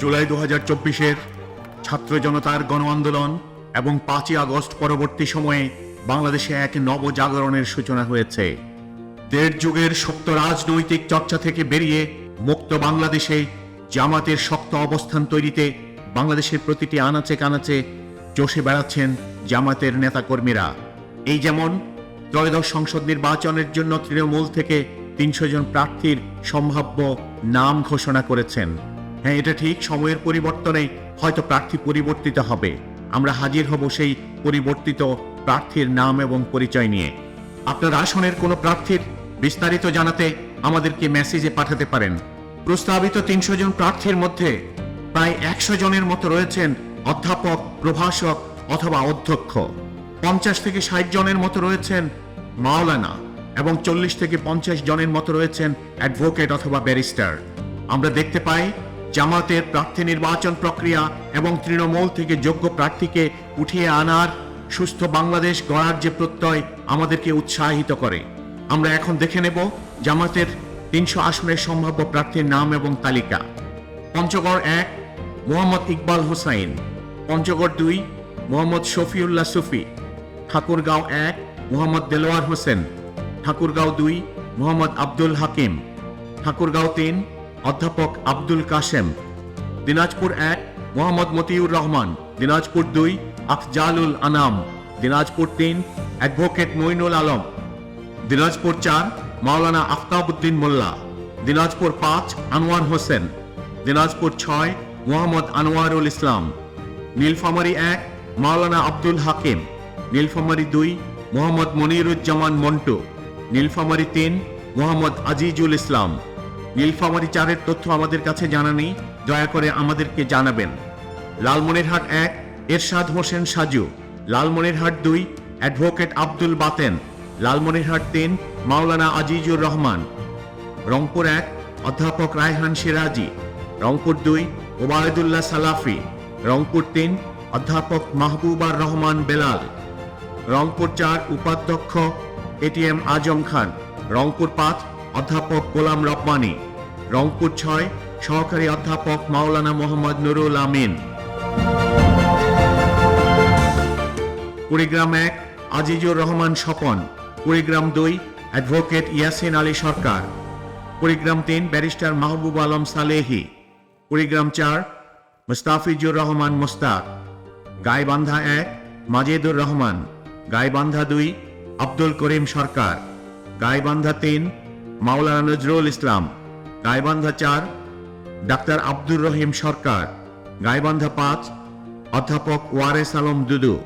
জুলাই দু হাজার চব্বিশের ছাত্র জনতার গণ আন্দোলন এবং পাঁচই আগস্ট পরবর্তী সময়ে বাংলাদেশে এক নবজাগরণের সূচনা হয়েছে। দেড় যুগের শক্ত রাজনৈতিক চর্চা থেকে বেরিয়ে মুক্ত বাংলাদেশে জামাতের শক্ত অবস্থান তৈরিতে বাংলাদেশের প্রতিটি আনাচে কানাচে চষে বেড়াচ্ছেন জামাতের নেতাকর্মীরা। এই যেমন ত্রয়োদশ সংসদ নির্বাচনের জন্য তৃণমূল থেকে তিনশো জন প্রার্থীর সম্ভাব্য নাম ঘোষণা করেছেন। হ্যাঁ এটা ঠিক, সময়ের পরিবর্তনে হয়তো প্রার্থী পরিবর্তিত হবে। আমরা হাজির হব সেই পরিবর্তিত প্রার্থীর নাম এবং পরিচয় নিয়ে। আপনার আসনের কোনো প্রার্থীর বিস্তারিত জানাতে আমাদেরকে মেসেজে পাঠাতে পারেন। প্রস্তাবিত তিনশো জন প্রার্থীর মধ্যে প্রায় একশো জনের মতো রয়েছেন অধ্যাপক, প্রভাষক অথবা অধ্যক্ষ। পঞ্চাশ থেকে ষাট জনের মতো রয়েছেন মাওলানা এবং চল্লিশ থেকে পঞ্চাশ জনের মতো রয়েছেন অ্যাডভোকেট অথবা ব্যারিস্টার। আমরা দেখতে পাই জামাতের প্রার্থী নির্বাচন প্রক্রিয়া এবং তৃণমূল থেকে যোগ্য প্রার্থীকে উঠিয়ে আনার সুস্থ বাংলাদেশ গড়ার যে প্রত্যয় আমাদেরকে উৎসাহিত করে। আমরা এখন দেখে নেব জামাতের তিনশো আসনের সম্ভাব্য প্রার্থীর নাম এবং তালিকা। পঞ্চগড় এক, মোহাম্মদ ইকবাল হোসাইন। পঞ্চগড় দুই, মোহাম্মদ শফিউল্লাহ সুফি। ঠাকুরগাঁও এক, মোহাম্মদ দেলোয়ার হোসেন। ঠাকুরগাঁও দুই, মোহাম্মদ আব্দুল হাকিম। ঠাকুরগাঁও তিন অধ্যাপক আব্দুল কাশেম, দিনাজপুর এক, মোহাম্মদ মতিউর রহমান, দিনাজপুর দুই, আফজালুল আনাম, দিনাজপুর তিন, অ্যাডভোকেট মইনুল আলম, দিনাজপুর চার, মাওলানা আফতাবউদ্দিন মোল্লা, দিনাজপুর পাঁচ, আনোয়ার হোসেন, দিনাজপুর ছয়, মোহাম্মদ আনোয়ারুল ইসলাম, নীলফামারী এক, মাওলানা আব্দুল হাকিম, নীলফামারী দুই, মোহাম্মদ মনিরুজ্জামান মন্টু, নীলফামারী তিন, মোহাম্মদ আজিজুল ইসলাম। নীলফামারী চারের তথ্য আমাদের কাছে জানা নেই। দয়া করে আমাদেরকে জানাবেন। লালমনিরহাট এক, এরশাদ হোসেন সাজু। লালমনিরহাট দুই, অ্যাডভোকেট আব্দুল বাতেন। লালমনিরহাট তিন, মাওলানা আজিজুর রহমান। রংপুর এক, অধ্যাপক রায়হান সিরাজি। রংপুর দুই, ওবায়দুল্লাহ সালাফি। রংপুর তিন, অধ্যাপক মাহবুবার রহমান বেলাল। রংপুর চার, উপাধ্যক্ষ এটিএম আজম খান। রংপুর পাঁচ, অধ্যাপক গোলাম রব্বানী। রংপুর ছয়, সহকারী অধ্যাপক মাওলানা মোহাম্মদ নুরুল আমিন। কুড়িগ্রাম এক, আজিজুর রহমান স্বপন। কুড়িগ্রাম দুই, অ্যাডভোকেট ইয়াসিন আলী সরকার। কুড়িগ্রাম তিন, ব্যারিস্টার মাহবুব আলম সালেহি। কুড়িগ্রাম চার, মুস্তাফিজুর রহমান মুস্তাক। গাইবান্ধা এক, মাজেদুর রহমান। গাইবান্ধা দুই, আব্দুল করিম সরকার। গাইবান্ধা তিন, মাওলানা নজরুল ইসলাম। গাইবান্ধা চার, ডাক্তার আব্দুর রহিম সরকার। গাইবান্ধা পাঁচ, অধ্যাপক ওয়ারেস আলম দুদু।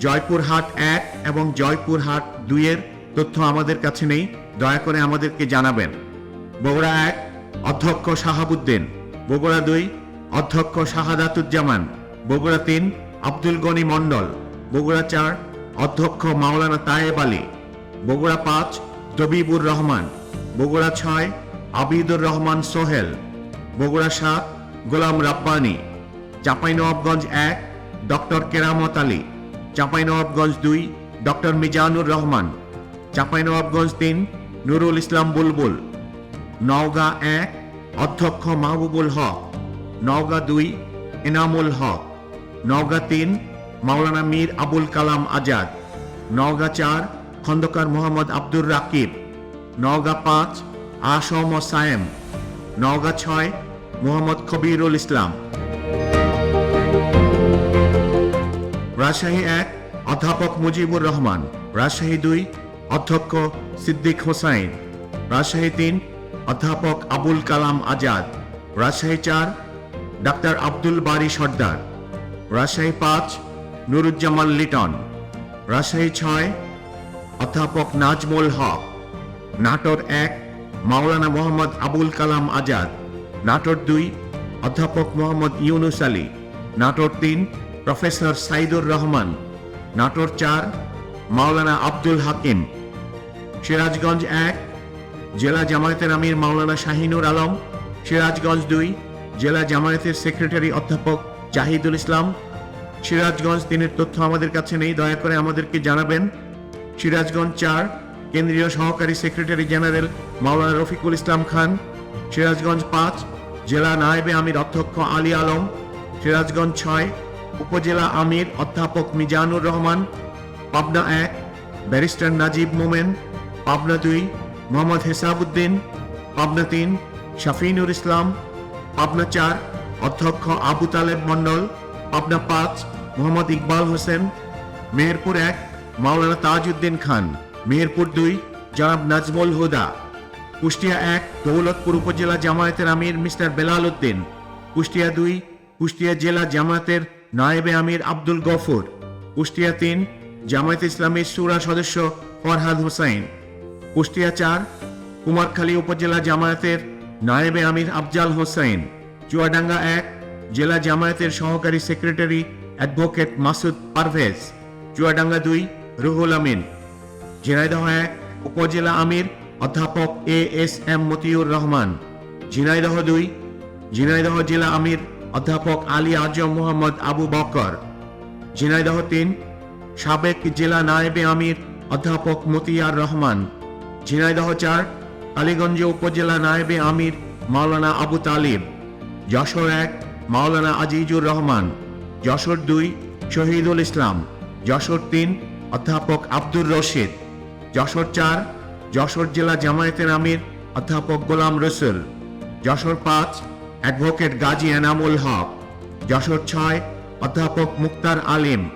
জয়পুরহাট এক এবং জয়পুরহাট দুইয়ের তথ্য আমাদের কাছে নেই, দয়া করে আমাদেরকে জানাবেন। বগুড়া এক, অধ্যক্ষ শাহাবুদ্দিন। বগুড়া দুই, অধ্যক্ষ শাহাদাতুজ্জামান। বগুড়া তিন, আব্দুল গনি মণ্ডল। বগুড়া চার, অধ্যক্ষ মাওলানা তায়েব আলী। বগুড়া পাঁচ দবিবুর রহমান। বগুড়া ছয় আবিদুর রহমান সোহেল, বগুড়া সাত গোলাম রাব্বানি চাঁপাইনবাবগঞ্জ এক, ডক্টর কেরামত আলী চাঁপাইনবাবগঞ্জ দুই, ডক্টর মিজানুর রহমান চাঁপাইনবাবগঞ্জ তিন, নুরুল ইসলাম বুলবুল, নওগাঁ এক, অধ্যক্ষ মাহবুবুল হক, নওগাঁ দুই, এনামুল হক, নওগাঁ তিন, মাওলানা মীর আবুল কালাম আজাদ, নওগাঁ চার, খন্দকার মোহাম্মদ আব্দুর রাকিব, নওগাঁ পাঁচ আসম সায়েম। নওগাঁ ছয়, মোহাম্মদ কবিরুল ইসলাম। রাজশাহী এক, অধ্যাপক মুজিবুর রহমান। রাজশাহী দুই, অধ্যক্ষ সিদ্দিক হোসাইন। রাজশাহী তিন, অধ্যাপক আবুল কালাম আজাদ। রাজশাহী চার, ডাক্তার আব্দুল বারি সর্দার। রাজশাহী পাঁচ, নুরুজ্জামান লিটন। রাজশাহী ছয়, অধ্যাপক নাজমুল হক। নাটোর এক মাওলানা মোহাম্মদ আবুল কালাম আজাদ। নাটোর দুই, অধ্যাপক মোহাম্মদ ইউনুস আলী। নাটোর তিন, প্রফেসর সাইদুর রহমান। নাটোর চার, মাওলানা আব্দুল হাকিম। সিরাজগঞ্জ এক, জেলা জামায়াতের আমির মাওলানা শাহিনুর আলম। সিরাজগঞ্জ দুই, জেলা জামায়াতের সেক্রেটারি অধ্যাপক জাহিদুল ইসলাম। সিরাজগঞ্জ তিনের তথ্য আমাদের কাছে নেই, দয়া করে আমাদেরকে জানাবেন। সিরাজগঞ্জ চার, কেন্দ্রীয় সহকারী সেক্রেটারি জেনারেল মাওলানা রফিকুল ইসলাম খান, সিরাজগঞ্জ পাঁচ, জেলা নায়েবে আমির অধ্যক্ষ আলী আলম, সিরাজগঞ্জ ছয়, উপজেলা আমির অধ্যাপক মিজানুর রহমান, পাবনা এক, ব্যারিস্টার নাজিব মোমেন, পাবনা দুই, মোহাম্মদ হেসাবুদ্দিন পাবনা তিন, শাফিনুর ইসলাম, পাবনা চার, অধ্যক্ষ আবু তালেব মণ্ডল, পাবনা পাঁচ, মোহাম্মদ ইকবাল হোসেন, মেহেরপুর এক, মাওলানা তাজউদ্দিন খান, মেহেরপুর দুই, জনাব নাজমুল হুদা। কুষ্টিয়া এক, দৌলতপুর উপজেলা জামায়াতের আমির মিস্টার বেলাল উদ্দিন কুষ্টিয়া দুই, কুষ্টিয়া জেলা জামায়াতের নায়েবে আমির আব্দুল গফর। কুষ্টিয়া তিন, জামায়াত ইসলামীর সুরা সদস্য ফরহাদ হোসাইন। কুষ্টিয়া চার, কুমারখালী উপজেলা জামায়াতের নায়েবে আমির আফজাল হোসাইন চুয়াডাঙ্গা এক, জেলা জামায়াতের সহকারী সেক্রেটারি অ্যাডভোকেট মাসুদ পারভেজ। চুয়াডাঙ্গা দুই, রুহুল আমিন। ঝিনাইদহ এক, উপজেলা আমির অধ্যাপক A S M Motiur Rahman, Jhenaidah দুই, ঝিনাইদহ জেলা আমির অধ্যাপক আলী আজম মোহাম্মদ আবু বকর ঝিনাইদহ তিন, সাবেক জেলা নায়েবে আমির অধ্যাপক মতিয়ার রহমান, ঝিনাইদহ চার, কালীগঞ্জ উপজেলা নায়েবে আমির মাওলানা আবু তালিব, যশোর এক, মাওলানা আজিজুর রহমান, যশোর দুই, শহীদুল ইসলাম, যশোর তিন, অধ্যাপক আব্দুর রশিদ, যশোর চার যশোর জেলা জামায়াতের আমির, অধ্যাপক গোলাম রসুল। যশোর পাঁচ, অ্যাডভোকেট গাজী এনামুল হক। যশোর ছয়, অধ্যাপক মুক্তার আলিম।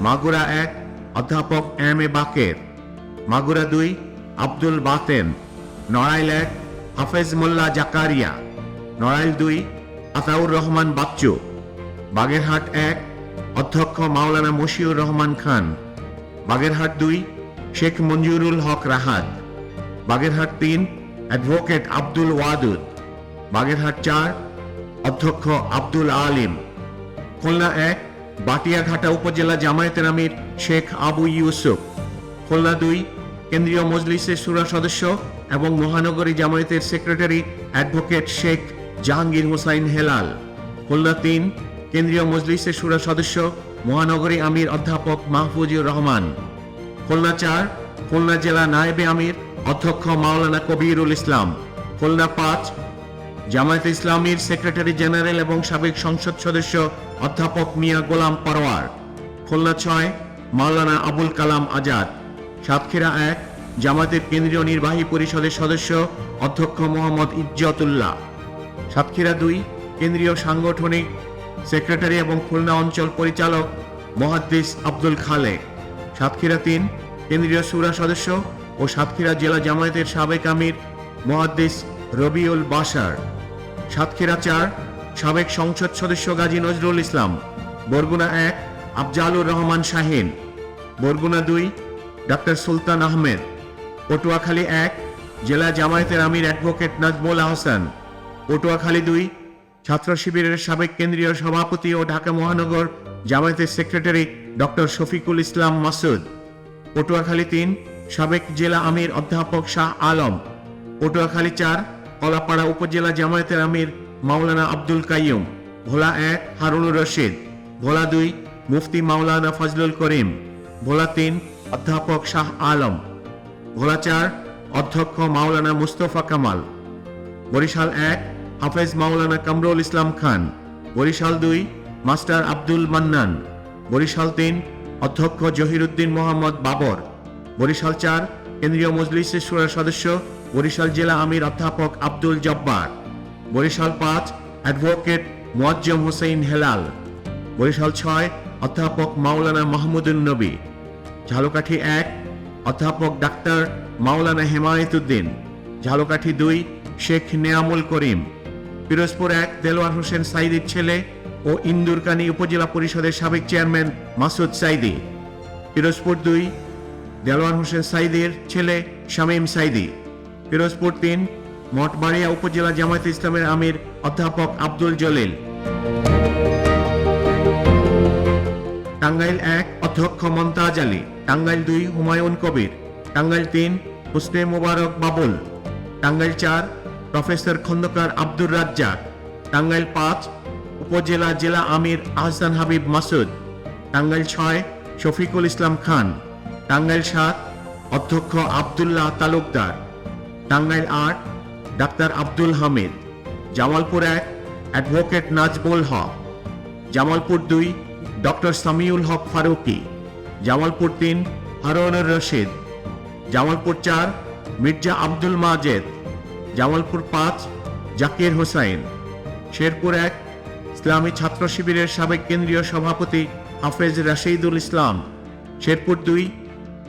মাগুরা এক, অধ্যাপক এম এ বাকের। মাগুরা দুই, আব্দুল বাতেন। নড়াইল এক, হাফেজ মোল্লা জাকারিয়া। নড়াইল দুই, আতাউর রহমান বাচ্চু। বাগেরহাট এক, অধ্যক্ষ মাওলানা মশিউর রহমান খান। বাগেরহাট দুই, শেখ মঞ্জুরুল হক রাহাত। বাগেরহাট তিন, অ্যাডভোকেট আব্দুল ওয়াদুদ। বাগেরহাট চার, অধ্যক্ষ আব্দুল আলিম। খুলনা এক, বাটিয়াঘাটা উপজেলা জামায়াতের আমির শেখ আবু ইউসুফ। খুলনা দুই, কেন্দ্রীয় মজলিসের সুরা সদস্য এবং মহানগরী জামায়াতের সেক্রেটারি অ্যাডভোকেট শেখ জাহাঙ্গীর হোসাইন হেলাল। খুলনা তিন, কেন্দ্রীয় মজলিসের সুরা সদস্য মহানগরী আমির অধ্যাপক মাহফুজুর রহমান, খুলনা চার, খুলনা জেলা নায়েবে আমির অধ্যক্ষ মাওলানা কবিরুল ইসলাম, খুলনা পাঁচ, জামায়াত ইসলামীর সেক্রেটারি জেনারেল এবং সাবেক সংসদ সদস্য অধ্যাপক মিয়া গোলাম পরোয়ার খুলনা ছয়, মাওলানা আবুল কালাম আজাদ, সাতক্ষীরা এক, জামায়াতের কেন্দ্রীয় নির্বাহী পরিষদের সদস্য অধ্যক্ষ মোহাম্মদ ইজ্জতুল্লাহ, সাতক্ষীরা দুই, কেন্দ্রীয় সাংগঠনিক সেক্রেটারি এবং খুলনা অঞ্চল পরিচালক মহাদ্দিস আব্দুল খালেক। সাতক্ষীরা তিন, কেন্দ্রীয় সুরা সদস্য ও সাতক্ষীরা জেলা জামায়াতের সাবেক আমির মহাদ্দিস রবিউল বাসার সাতক্ষীরা চার, সাবেক সংসদ সদস্য গাজী নজরুল ইসলাম। বরগুনা এক, আফজালুর রহমান শাহিন। বরগুনা দুই, ডাক্তার সুলতান আহমেদ। পটুয়াখালী এক, জেলা জামায়াতের আমির অ্যাডভোকেট নাজমুল আহসান পটুয়াখালী দুই ছাত্র শিবিরের সাবেক কেন্দ্রীয় সভাপতি ও ঢাকা মহানগর জামায়াতের সেক্রেটারি ডক্টর শফিকুল ইসলাম মাসুদ। পটুয়াখালী তিন, সাবেক জেলা আমির অধ্যাপক শাহ আলম। পটুয়াখালী চার, কলাপাড়া উপজেলা জামায়াতের আমির মাওলানা আব্দুল কাইয়ুম। ভোলা এক, হারুনুর রশিদ। ভোলা দুই, মুফতি মাওলানা ফজলুল করিম। ভোলা তিন, অধ্যাপক শাহ আলম। ভোলা চার, অধ্যক্ষ মাওলানা মুস্তফা কামাল। বরিশাল এক হাফেজ মাওলানা কামরুল ইসলাম খান। বরিশাল দুই, মাস্টার আব্দুল মান্নান। বরিশাল তিন, অধ্যক্ষ জহিরুদ্দিন মোহাম্মদ বাবর। বরিশাল চার, কেন্দ্রীয় মজলিসের সুরার সদস্য, বরিশাল জেলা আমির অধ্যাপক আব্দুল জব্বার। বরিশাল পাঁচ, অ্যাডভোকেট মোয়াজ্জম হোসেন হেলাল। বরিশাল ছয়, অধ্যাপক মাওলানা মাহমুদুল নবী। ঝালকাঠি এক, অধ্যাপক ডাক্তার মাওলানা হেমায়েতুদ্দিন ঝালকাঠি দুই, শেখ নেয়ামুল করিম। পিরোজপুর এক দেলোয়ার হোসেন সাইদির ছেলে ও ইন্দুরকানী উপজেলা পরিষদের সাবেক চেয়ারম্যান মাসুদ সাইদি। পিরোজপুর দুই, দেলোয়ার হোসেন সাইদের ছেলে শামীম সাইদি। পিরোজপুর তিন, মঠবাড়িয়া উপজেলা জামায়াত ইসলামের আমির অধ্যাপক আব্দুল জলিল। টাঙ্গাইল এক, অধ্যক্ষ মমতাজ আলী। টাঙ্গাইল দুই, হুমায়ুন কবির। টাঙ্গাইল তিন, হুসনে মোবারক বাবুল। টাঙ্গাইল চার প্রফেসর খন্দকার আব্দুর রাজ্জাক, টাঙ্গাইল পাঁচ, উপজেলা জেলা আমির আহসান হাবিব মাসুদ, টাঙ্গাইল ছয়, শফিকুল ইসলাম খান, টাঙ্গাইল সাত, অধ্যক্ষ আবদুল্লাহ তালুকদার, টাঙ্গাইল আট, ডাক্তার আব্দুল হামিদ, জামালপুর এক, অ্যাডভোকেট নাজবুল হক, জামালপুর দুই, ডক্টর সামিউল হক ফারুকি, জামালপুর তিন, হারুনুর রশিদ, জামালপুর চার, মির্জা আব্দুল মাজেদ জামালপুর পাঁচ, জাকির হোসাইন। শেরপুর এক, ইসলামী ছাত্র শিবিরের সাবেক কেন্দ্রীয় সভাপতি হাফেজ রাশিদুল ইসলাম। শেরপুর দুই,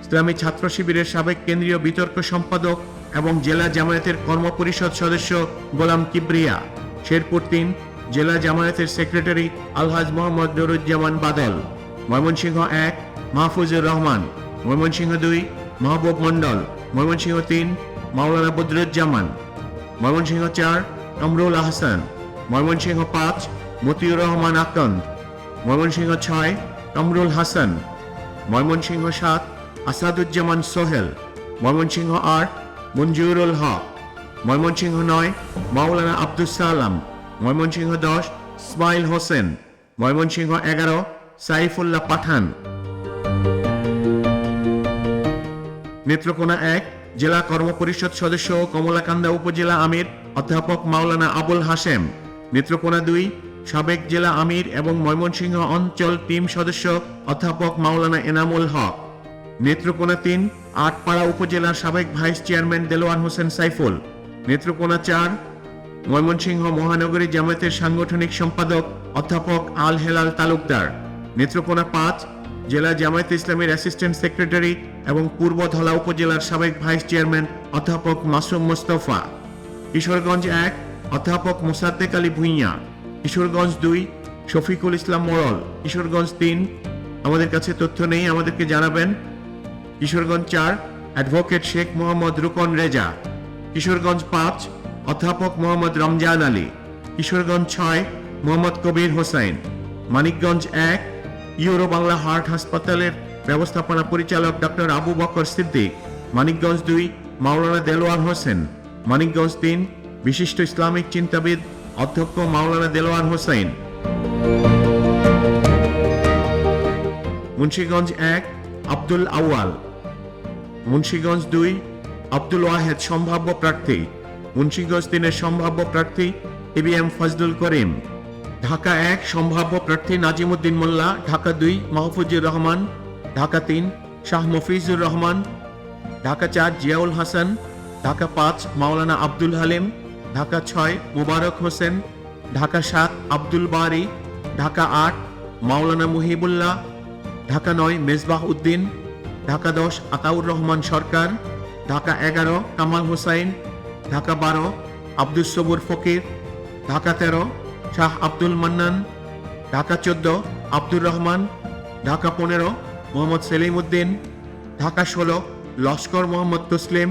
ইসলামী ছাত্র শিবিরের সাবেক কেন্দ্রীয় বিতর্ক সম্পাদক এবং জেলা জামায়াতের কর্মপরিষদ সদস্য গোলাম কিবরিয়া। শেরপুর তিন, জেলা জামায়াতের সেক্রেটারি আলহাজ মোহাম্মদ নুরুজ্জামান বাদল। ময়মনসিংহ এক, মাহফুজুর রহমান। ময়মনসিংহ দুই, মাহবুব মণ্ডল। ময়মনসিংহ তিন, মাওলানা বদরুজ্জামান। ময়মনসিংহ চার, কামরুল আহসান। ময়মনসিংহ পাঁচ, মতিউর রহমান আকন্দ ময়মনসিংহ ছয়, কামরুল হাসান। ময়মনসিংহ সাত, আসাদুজ্জামান সোহেল। ময়মনসিংহ আট, মঞ্জুরুল হক। ময়মনসিংহ নয়, মাওলানা আব্দুস সালাম। ময়মনসিংহ দশ, ইসমাইল হোসেন। ময়মনসিংহ এগারো, সাইফুল্লাহ পাঠান। নেত্রকোনা এক জেলা কর্মপরিষদ সদস্য কমলাকান্দা উপজেলা আমির, অধ্যাপক মাওলানা আবুল হাসেম নেত্রকোনা দুই, সাবেক জেলা আমির এবং ময়মনসিংহ অঞ্চল টিম সদস্য অধ্যাপক মাওলানা এনামুল হক। নেত্রকোনা তিন, আটপাড়া উপজেলার সাবেক ভাইস চেয়ারম্যান দেলোয়ার হোসেন সাইফুল। নেত্রকোনা চার, ময়মনসিংহ মহানগরী জামায়াতের সাংগঠনিক সম্পাদক অধ্যাপক আল হেলাল তালুকদার। নেত্রকোনা পাঁচ জেলা জামায়াত ইসলামের অ্যাসিস্ট্যান্ট সেক্রেটারি এবং পূর্ব ধলা উপজেলার সাবেক ভাইস চেয়ারম্যান অধ্যাপক মাসুম মোস্তফা। কিশোরগঞ্জ এক, অধ্যাপক মোসাদ্দেক আলী ভুঁইয়া। কিশোরগঞ্জ দুই, শফিকুল ইসলাম মোড়ল। কিশোরগঞ্জ তিন, আমাদের কাছে তথ্য নেই, আমাদেরকে জানাবেন। কিশোরগঞ্জ চার অ্যাডভোকেট শেখ মোহাম্মদ রুকন রেজা। কিশোরগঞ্জ পাঁচ, অধ্যাপক মোহাম্মদ রমজান আলী। কিশোরগঞ্জ ছয়, মোহাম্মদ কবির হোসাইন মানিকগঞ্জ এক ইউরো বাংলা হার্ট হাসপাতালের ব্যবস্থাপনা পরিচালক ডক্টর আবু বকর সিদ্দিক, মানিকগঞ্জ দুই মাওলানা দেলোয়ার হোসেন, মানিকগঞ্জ তিন বিশিষ্ট ইসলামিক চিন্তাবিদ অধ্যক্ষ মাওলানা দেলোয়ার হোসেন। মুন্সীগঞ্জ এক, আব্দুল আউয়াল। মুন্সীগঞ্জ দুই, আব্দুল ওয়াহেদ সম্ভাব্য প্রার্থী। মুন্সীগঞ্জ তিনের সম্ভাব্য প্রার্থী A B ABM Fazlul Karim. Dhaka এক সম্ভাব্য প্রার্থী নাজিমুদ্দিন মোল্লা, ঢাকা দুই মাহফুজুর রহমান, ঢাকা তিন শাহ মফিজুর রহমান, ঢাকা চার জিয়াউল হাসান, ঢাকা পাঁচ মাওলানা আব্দুল হালিম, ঢাকা ছয় মুবারক হোসেন, ঢাকা সাত আব্দুল বারি, ঢাকা আট মাওলানা মুহিবুল্লাহ, ঢাকা নয় মেজবাহ উদ্দিন, ঢাকা দশ আতাউর রহমান সরকার, ঢাকা এগারো কামাল হোসাইন, ঢাকা বারো আব্দুল সবুর ফকির, ঢাকা তেরো শাহ আব্দুল মান্নান, ঢাকা চোদ্দ, আব্দুর রহমান, ঢাকা পনেরো, মোহাম্মদ সেলিম উদ্দিন ঢাকা ষোলো, লস্কর মোহাম্মদ তসলিম,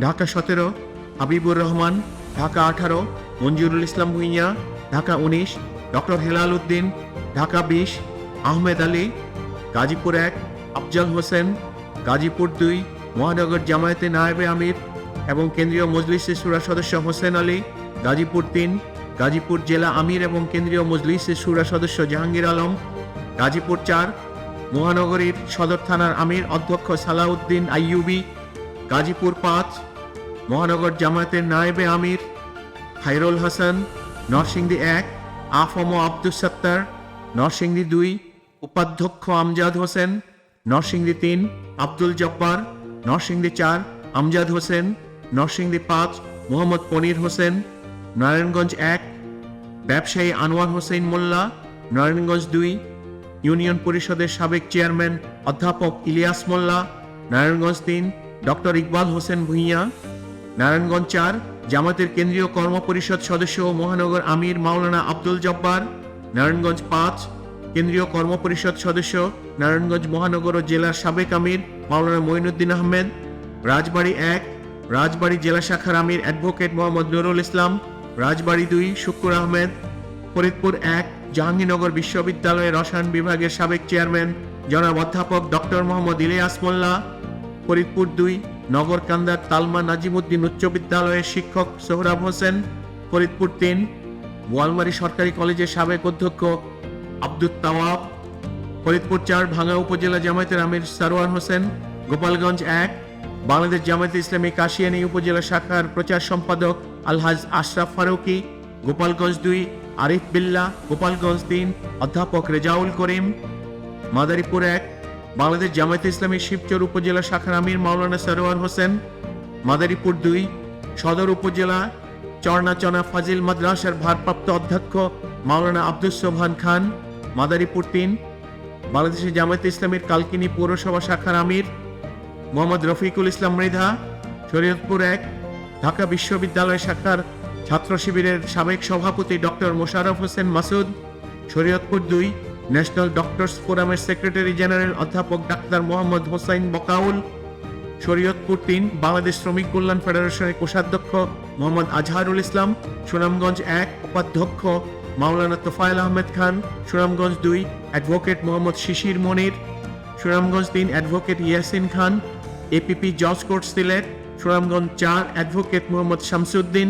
ঢাকা সতেরো, হাবিবুর রহমান, ঢাকা আঠারো, মঞ্জুরুল ইসলাম ভুইয়া, ঢাকা উনিশ, ডক্টর হেলাল উদ্দিন, ঢাকা বিশ, আহমেদ আলী, গাজীপুর এক, আফজাল হোসেন, গাজীপুর দুই, মহানগর জামায়াতে নায়েবে আমির এবং কেন্দ্রীয় মজলিসে সুরা সদস্য হোসেন আলী, গাজীপুর তিন গাজীপুর জেলা আমির এবং কেন্দ্রীয় মজলিসে সুরা সদস্য জাহাঙ্গীর আলম, গাজীপুর চার, মহানগরীর সদর থানার আমির অধ্যক্ষ সালাউদ্দিন আইয়ুবি, গাজীপুর পাঁচ, মহানগর জামায়াতের নায়েবে আমির খাইরুল হাসান, নরসিংদী এক, আফম আব্দুস সত্তার, নরসিংদী দুই, উপাধ্যক্ষ আমজাদ হোসেন, নরসিংদী তিন, আব্দুল জব্বার, নরসিংদী চার, আমজাদ হোসেন, নরসিংদী পাঁচ, মোহাম্মদ পনির হোসেন, নারায়ণগঞ্জ এক ব্যবসায়ী আনোয়ার হোসেন মোল্লা, নারায়ণগঞ্জ দুই, ইউনিয়ন পরিষদের সাবেক চেয়ারম্যান অধ্যাপক ইলিয়াস মোল্লা, নারায়ণগঞ্জ তিন, ডক্টর ইকবাল হোসেন ভুঁইয়া, নারায়ণগঞ্জ চার, জামাতের কেন্দ্রীয় কর্মপরিষদ সদস্য মহানগর আমির মাওলানা আব্দুল জব্বার, নারায়ণগঞ্জ পাঁচ, কেন্দ্রীয় কর্মপরিষদ সদস্য নারায়ণগঞ্জ মহানগর ও জেলার সাবেক আমির মাওলানা মঈনুদ্দিন আহমেদ, রাজবাড়ী এক, রাজবাড়ী জেলা শাখার আমির অ্যাডভোকেট মোহাম্মদ নুরুল ইসলাম রাজবাড়ী দুই, শুক্কুর আহমেদ। ফরিদপুর এক, জাহাঙ্গীরনগর বিশ্ববিদ্যালয়ের রসায়ন বিভাগের সাবেক চেয়ারম্যান জনাব অধ্যাপক ডক্টর মোহাম্মদ ইলিয়াস মোল্লা। ফরিদপুর দুই, নগরকান্দার তালমা নাজিমুদ্দিন উচ্চ বিদ্যালয়ের শিক্ষক সোহরাব হোসেন। ফরিদপুর তিন বোয়ালমারী সরকারি কলেজের সাবেক অধ্যক্ষ আব্দুল তাওয়াব। ফরিদপুর চার, ভাঙ্গা উপজেলা জামায়াতের আমির সারোয়ার হোসেন। গোপালগঞ্জ এক, বাংলাদেশ জামায়াতে ইসলামী কাশিয়ানী উপজেলা শাখার প্রচার সম্পাদক আলহাজ আশরাফ ফারুকি, গোপালগঞ্জ দুই, আরিফ বিল্লা, গোপালগঞ্জ তিন, অধ্যাপক রেজাউল করিম। মাদারীপুর এক, বাংলাদেশ জামায়াতে ইসলামী শিবচর উপজেলা শাখার আমির মাওলানা সরোয়ার হোসেন। মাদারীপুর দুই, সদর উপজেলা চরনাচনা ফাজিল মাদ্রাসার ভারপ্রাপ্ত অধ্যক্ষ মাওলানা আব্দুস সোবহান খান। মাদারীপুর তিন বাংলাদেশের জামায়াতে ইসলামীর কালকিনি পৌরসভা শাখার আমির মোহাম্মদ রফিকুল ইসলাম মৃধা। শরীয়তপুর এক ঢাকা বিশ্ববিদ্যালয় শাখার ছাত্র শিবিরের সাবেক সভাপতি ডক্টর মোশাররফ হোসেন মাসুদ, শরীয়তপুর দুই ন্যাশনাল ডক্টরস ফোরামের সেক্রেটারি জেনারেল অধ্যাপক ডাক্তার মোহাম্মদ হোসাইন বকাউল, শরীয়তপুর তিন বাংলাদেশ শ্রমিক কল্যাণ ফেডারেশনের কোষাধ্যক্ষ মোহাম্মদ আজহারুল ইসলাম, সুনামগঞ্জ এক উপাধ্যক্ষ মাওলানা তোফায়েল আহমেদ খান, সুনামগঞ্জ দুই অ্যাডভোকেট মোহাম্মদ শিশির মনির, সুনামগঞ্জ তিন অ্যাডভোকেট ইয়াসিন খান, এপিপি জজ কোর্ট সিলেট সুনামগঞ্জ চার অ্যাডভোকেট মোহাম্মদ শামসুদ্দিন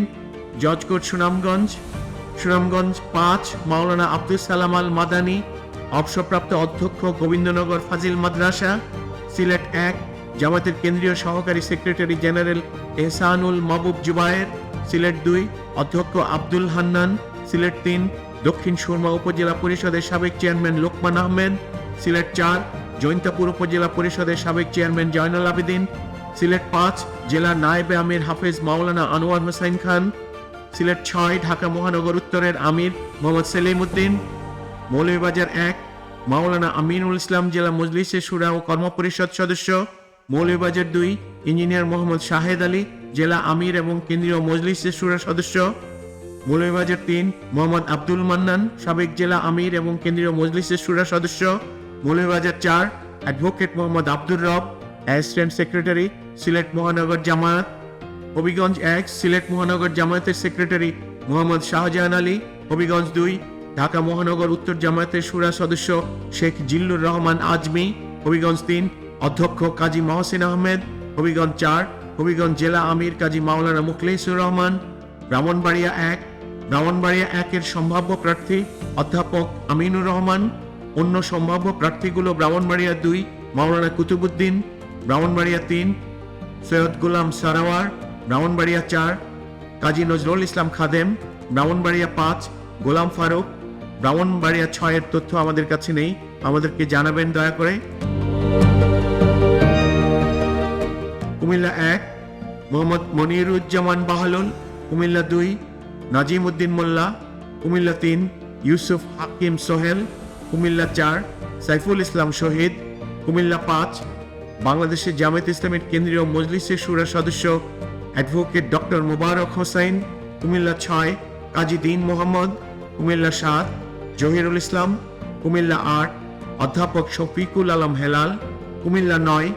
জজ সুনামগঞ্জ সুনামগঞ্জ পাঁচ, মাওলানা আব্দুল সালাম আল মাদানী, অবসরপ্রাপ্ত অধ্যক্ষ গোবিন্দনগর ফাজিল মাদ্রাসা, সিলেট এক জামাতের কেন্দ্রীয় সহকারী সেক্রেটারি জেনারেল এহসানুল মাহবুব জুবায়ের, সিলেট দুই, অধ্যক্ষ আব্দুল হান্নান, সিলেট তিন, দক্ষিণ সুরমা উপজেলা পরিষদের সাবেক চেয়ারম্যান লোকমান আহমেদ, সিলেট চার, জৈন্তাপুর উপজেলা পরিষদের সাবেক চেয়ারম্যান জয়নুল আবেদিন সিলেট পাঁচ, জেলা নায়েবে আমির হাফেজ মাওলানা আনোয়ার হোসেন খান, সিলেট ছয়, ঢাকা মহানগর উত্তরের আমির মোহাম্মদ সেলিম উদ্দিন মৌলভীবাজার এক, মাওলানা আমিনুল ইসলাম জেলা মজলিসের সুরা ও কর্মপরিষদ সদস্য, মৌলভীবাজার দুই, ইঞ্জিনিয়ার মোহাম্মদ শাহেদ আলী জেলা আমির এবং কেন্দ্রীয় মজলিসের সুরা সদস্য, মৌলভীবাজার তিন, মোহাম্মদ আব্দুল মান্নান সাবেক জেলা আমির এবং কেন্দ্রীয় মজলিসের সুরা সদস্য, মৌলভীবাজার চার, অ্যাডভোকেট মোহাম্মদ আব্দুর রব অ্যাসিস্ট্যান্ট সেক্রেটারি, সিলেট মহানগর জামায়াত। হবিগঞ্জ এক, সিলেট মহানগর জামায়াতের সেক্রেটারি মোহাম্মদ শাহজাহান আলী। হবিগঞ্জ দুই, ঢাকা মহানগর উত্তর জামায়াতের সুরা সদস্য শেখ জিল্লুর রহমান আজমি। হবিগঞ্জ তিন, অধ্যক্ষ কাজী মহসিন আহমেদ। হবিগঞ্জ চার, হবিগঞ্জ জেলা আমির কাজী মাওলানা মুখলিসুর রহমান। ব্রাহ্মণবাড়িয়া এক, ব্রাহ্মণবাড়িয়া একের সম্ভাব্য প্রার্থী অধ্যাপক আমিনুর রহমান। অন্য সম্ভাব্য প্রার্থীগুলো ব্রাহ্মণবাড়িয়া দুই, মাওলানা কুতুবুদ্দিন। ব্রাহ্মণবাড়িয়া তিন, সৈয়দ গুলাম সারাওয়ার, ব্রাহ্মণবাড়িয়া চার, কাজী নজরুল ইসলাম খাদেম, ব্রাহ্মণবাড়িয়া পাঁচ, গোলাম ফারুক, ব্রাহ্মণবাড়িয়া ছয়ের তথ্য আমাদের কাছে নেই, আমাদেরকে জানাবেন দয়া করে। কুমিল্লা এক, মোহাম্মদ মনিরুজ্জামান বাহালুল, কুমিল্লা দুই নাজিম উদ্দিন মোল্লা, কুমিল্লা তিন, ইউসুফ হাকিম সোহেল, কুমিল্লা চার, সাইফুল ইসলাম শহীদ, কুমিল্লা পাঁচ বাংলাদেশের জামায়াত ইসলামের কেন্দ্রীয় মজলিসের সুরা সদস্য অ্যাডভোকেট ডক্টর মোবারক হোসাইন কুমিল্লা ছয়, কাজী দিন মোহাম্মদ, কুমিল্লা সাত, জহিরুল ইসলাম, কুমিল্লা আট, অধ্যাপক শফিকুল আলম হেলাল, কুমিল্লা নয়,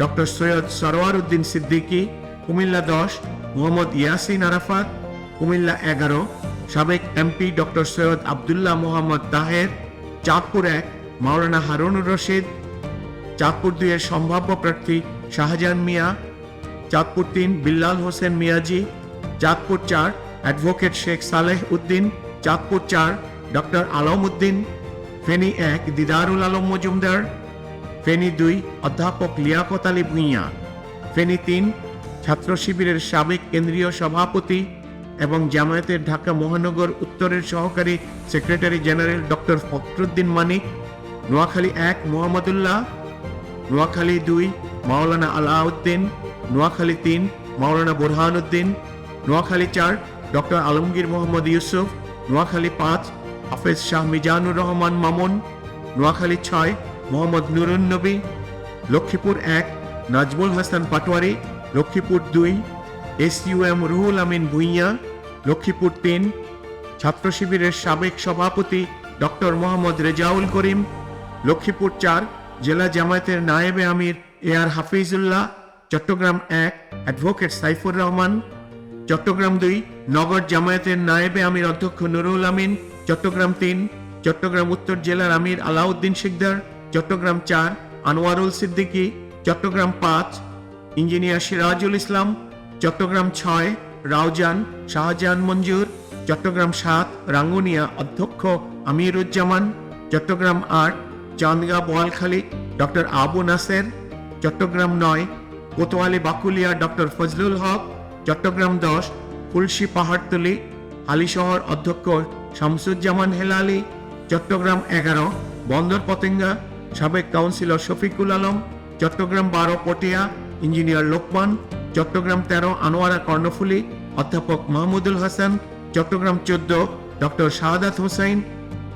ডক্টর সৈয়দ সরওয়ার উদ্দিন সিদ্দিকী, কুমিল্লা দশ, মোহাম্মদ ইয়াসিন আরাফাত, কুমিল্লা এগারো, সাবেক এমপি ডক্টর সৈয়দ আবদুল্লাহ মোহাম্মদ তাহের, চাঁদপুর এক, মাওলানা হারুনুর রশিদ চাঁদপুর দুইয়ের সম্ভাব্য প্রার্থী শাহজাহান মিয়া, চাঁদপুর তিন বিল্লাল হোসেন মিয়াজি, চাঁদপুর চার অ্যাডভোকেট শেখ সালেহ উদ্দিন, চাঁদপুর চার ডক্টর আলম উদ্দিন, ফেনী এক দিদারুল আলম মজুমদার, ফেনী দুই অধ্যাপক লিয়াকত আলী ভূঁইয়া, ফেনী তিন ছাত্র শিবিরের সাবেক কেন্দ্রীয় সভাপতি এবং জামায়াতের ঢাকা মহানগর উত্তরের সহকারী secretary general doctor Fakhruddin Manik, Noakhali এক মোহাম্মদুল্লাহ নোয়াখালী দুই, মাওলানা আলাউদ্দিন, নোয়াখালী তিন, মাওলানা বুরহানুদ্দিন, নোয়াখালী চার, ডক্টর আলমগীর মোহাম্মদ ইউসুফ, নোয়াখালী পাঁচ, হাফেজ শাহ মিজানুর রহমান মামুন, নোয়াখালী ছয়, মোহাম্মদ নুরুন নবী লক্ষ্মীপুর এক, নাজমুল হাসান পাটোয়ারি, লক্ষ্মীপুর দুই S U M Ruhul Amin Bhuiyan, Lakshmipur তিন, ছাত্র শিবিরের সাবেক সভাপতি ডক্টর মোহাম্মদ রেজাউল করিম, লক্ষ্মীপুর চার জেলা জামায়াতের নায়েবে আমির এ আর হাফিজুল্লাহ, চট্টগ্রাম এক, অ্যাডভোকেট সাইফুর রহমান, চট্টগ্রাম দুই, নগর জামায়াতের নায়েবে আমির অধ্যক্ষ নুরুল আমিন, চট্টগ্রাম তিন, চট্টগ্রাম উত্তর জেলার আমির আলাউদ্দিন শিকদার, চট্টগ্রাম চার, আনোয়ারুল সিদ্দিকী, চট্টগ্রাম পাঁচ, ইঞ্জিনিয়ার সিরাজুল ইসলাম, চট্টগ্রাম ছয়, রাউজান, শাহজাহান মঞ্জুর, চট্টগ্রাম সাত, রাঙ্গুনিয়া অধ্যক্ষ আমিরুজ্জামান, চট্টগ্রাম আট চান্দগা বোয়ালখালী ডক্টর আবু নাসের, চট্টগ্রাম নয়, কোতোয়ালি বাকুলিয়া, ডক্টর ফজলুল হক, চট্টগ্রাম দশ ফুলশি পাহাড়তলি হালিশহর অধ্যক্ষ শামসুজ্জামান হেলালি, চট্টগ্রাম এগারো, বন্দর পতেঙ্গা, সাবেক কাউন্সিলর শফিকুল আলম, চট্টগ্রাম বারো, পটিয়া, ইঞ্জিনিয়ার লোকমান, চট্টগ্রাম তেরো, আনোয়ারা কর্ণফুলি, অধ্যাপক মাহমুদুল হাসান, চট্টগ্রাম চোদ্দ, ডক্টর শাহাদাত হোসাইন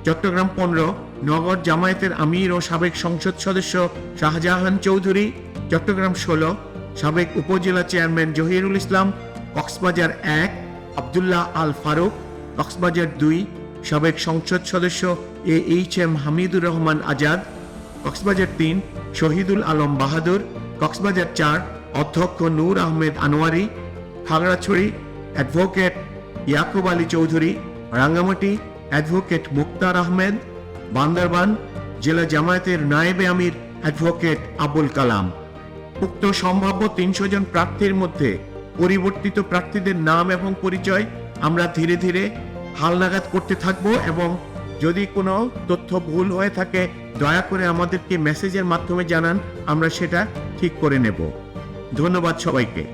চট্টগ্রাম পনেরো নগর জামায়াতের আমির ও সাবেক সংসদ সদস্য শাহজাহান চৌধুরী, চট্টগ্রাম ষোলো, সাবেক উপজেলা চেয়ারম্যান জহিরুল ইসলাম, কক্সবাজার এক, আবদুল্লাহ আল ফারুক, কক্সবাজার দুই, সাবেক সংসদ সদস্য A H M Hamidur Rahman Azad, Cox's Bazar তিন, শহীদুল আলম বাহাদুর, কক্সবাজার চার, অধ্যক্ষ নূর আহমেদ আনোয়ারি, খাগড়াছড়ি, অ্যাডভোকেট ইয়াকুব আলী চৌধুরী, রাঙ্গামাটি, অ্যাডভোকেট মুক্তার আহমেদ বান্দরবান, জেলা জামায়াতের নায়েবে আমির অ্যাডভোকেট আবুল কালাম। উক্ত সম্ভাব্য তিনশো জন প্রার্থীর মধ্যে পরিবর্তিত প্রার্থীদের নাম এবং পরিচয় আমরা ধীরে ধীরে হালনাগাদ করতে থাকব এবং যদি কোনো তথ্য ভুল হয়ে থাকে, দয়া করে আমাদেরকে মেসেজের মাধ্যমে জানান, আমরা সেটা ঠিক করে নেব। ধন্যবাদ সবাইকে।